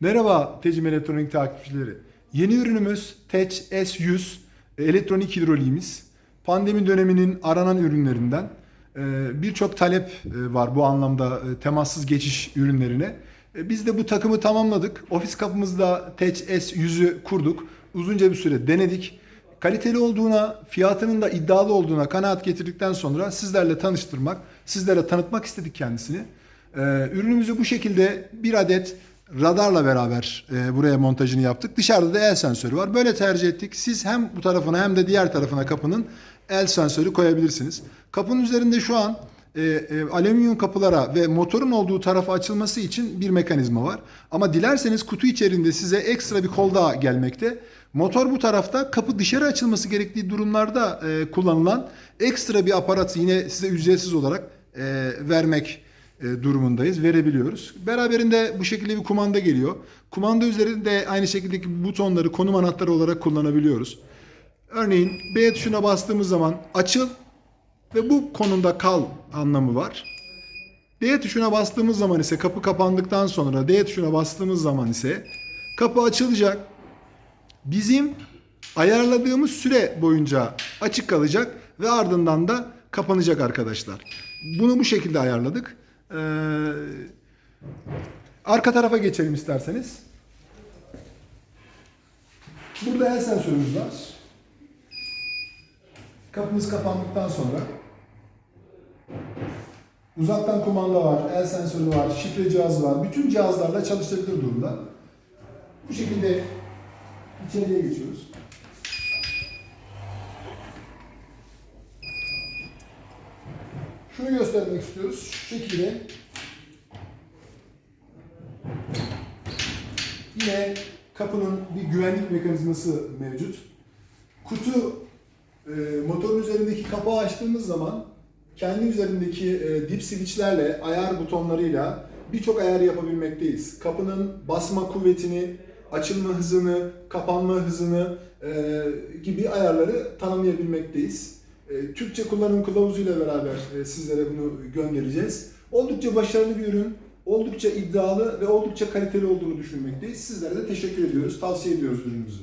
Merhaba Tecim Elektronik takipçileri. Yeni ürünümüz Tech S100 e, elektronik hidroliğimiz. Pandemi döneminin aranan ürünlerinden. Ee, Birçok talep e, var bu anlamda e, temassız geçiş ürünlerine. E, Biz de bu takımı tamamladık. Ofis kapımızda Tech S100'ü kurduk. Uzunca bir süre denedik. Kaliteli olduğuna, fiyatının da iddialı olduğuna kanaat getirdikten sonra sizlerle tanıştırmak, sizlere tanıtmak istedik kendisini. Ürünümüzü bu şekilde bir adet radarla beraber e, buraya montajını yaptık. Dışarıda da el sensörü var. Böyle tercih ettik. Siz hem bu tarafına hem de diğer tarafına kapının el sensörü koyabilirsiniz. Kapının üzerinde şu an e, e, alüminyum kapılara ve motorun olduğu tarafa açılması için bir mekanizma var. Ama dilerseniz kutu içerisinde size ekstra bir kol daha gelmekte. Motor bu tarafta kapı dışarı açılması gerektiği durumlarda e, kullanılan ekstra bir aparatı yine size ücretsiz olarak e, vermek durumundayız. Verebiliyoruz. Beraberinde bu şekilde bir kumanda geliyor. Kumanda üzerinde aynı şekildeki butonları konum anahtarı olarak kullanabiliyoruz. Örneğin B tuşuna bastığımız zaman açıl ve bu konumda kal anlamı var. D tuşuna bastığımız zaman ise kapı kapandıktan sonra D tuşuna bastığımız zaman ise kapı açılacak. Bizim ayarladığımız süre boyunca açık kalacak ve ardından da kapanacak arkadaşlar. Bunu bu şekilde ayarladık. Ee, arka tarafa geçelim isterseniz. Burada el sensörümüz var. Kapımız kapandıktan sonra uzaktan kumanda var, el sensörü var, şifre cihazı var. Bütün cihazlarla çalışabilir durumda. Bu şekilde içeriye geçiyoruz. Şunu göstermek istiyoruz. Şu şekilde yine kapının bir güvenlik mekanizması mevcut. Kutu e, motorun üzerindeki kapağı açtığımız zaman kendi üzerindeki e, dip switchlerle, ayar butonlarıyla birçok ayar yapabilmekteyiz. Kapının basma kuvvetini, açılma hızını, kapanma hızını e, gibi ayarları tanımlayabilmekteyiz. E, Türkçe kullanım kılavuzuyla beraber e, sizlere bunu göndereceğiz. Oldukça başarılı bir ürün, oldukça iddialı ve oldukça kaliteli olduğunu düşünmekteyiz. Sizlere de teşekkür ediyoruz, tavsiye ediyoruz ürünümüzü.